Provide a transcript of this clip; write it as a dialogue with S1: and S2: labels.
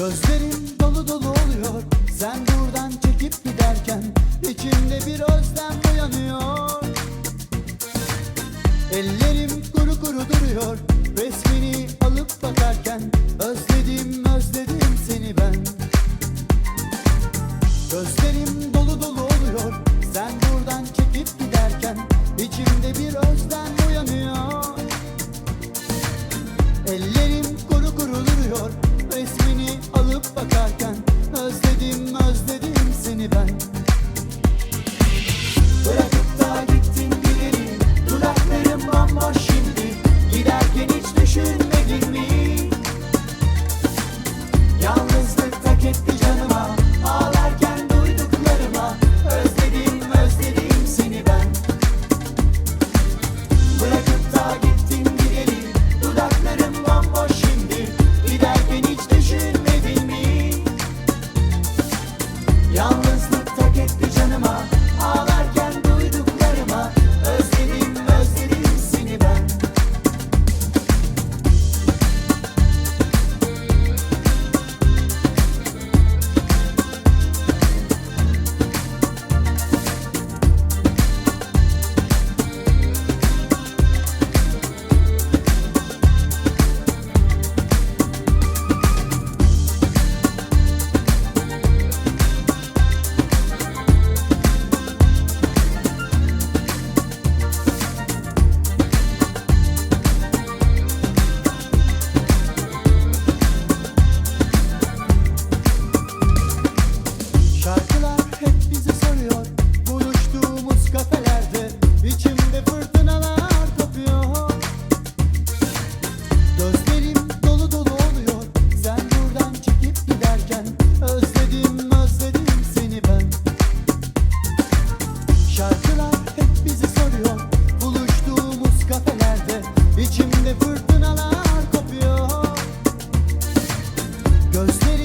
S1: Gözlerim dolu dolu oluyor. Sen buradan çekip giderken içimde bir özlem uyanıyor. Ellerim kuru kuru duruyor. Resmini alıp bakarken Özlem Hep bizi soruyor. Buluştuğumuz kafelerde İçimde fırtınalar kopuyor. Gözleri